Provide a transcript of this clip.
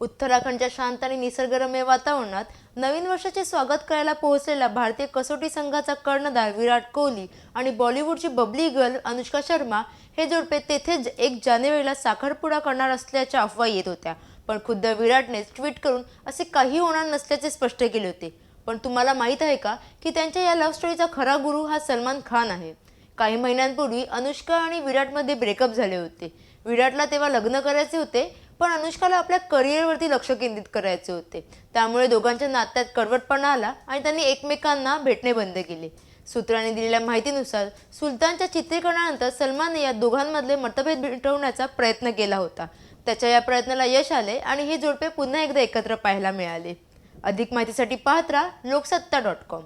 उत्तराखंडच्या शांत आणि निसर्गरम्य वातावरणात नवीन वर्षाचे स्वागत करायला पोहोचलेला भारतीय कसोटी संघाचा कर्णधार विराट कोहली आणि बॉलिवूडची बबली गर्ल अनुष्का शर्मा हे जोडपे तेथेच एक जानेवारीला साखरपुडा करणार असल्याच्या अफवा येत होत्या. पण खुद्द विराटने ट्विट करून असे काही होणार नसल्याचे स्पष्ट केले होते. पण तुम्हाला माहीत आहे का की त्यांच्या या लव्ह स्टोरीचा खरा गुरु हा सलमान खान आहे. काही महिन्यांपूर्वी अनुष्का आणि विराटमध्ये ब्रेकअप झाले होते. विराटला तेव्हा लग्न करायचे होते पण अनुष्काला आपल्या करिअरवरती लक्ष केंद्रित करायचे होते. त्यामुळे दोघांच्या नात्यात कडवटपणा आला आणि त्यांनी एकमेकांना भेटणे बंद केले. सूत्रांनी दिलेल्या माहितीनुसार सुलतानच्या चित्रीकरणानंतर सलमानने या दोघांमधले मतभेद मिटवण्याचा प्रयत्न केला होता. त्याच्या या प्रयत्नाला यश आले आणि हे जोडपे पुन्हा एकदा एकत्र पाहायला मिळाले. अधिक माहितीसाठी पाहत राहा लोकसत्ता डॉट कॉम.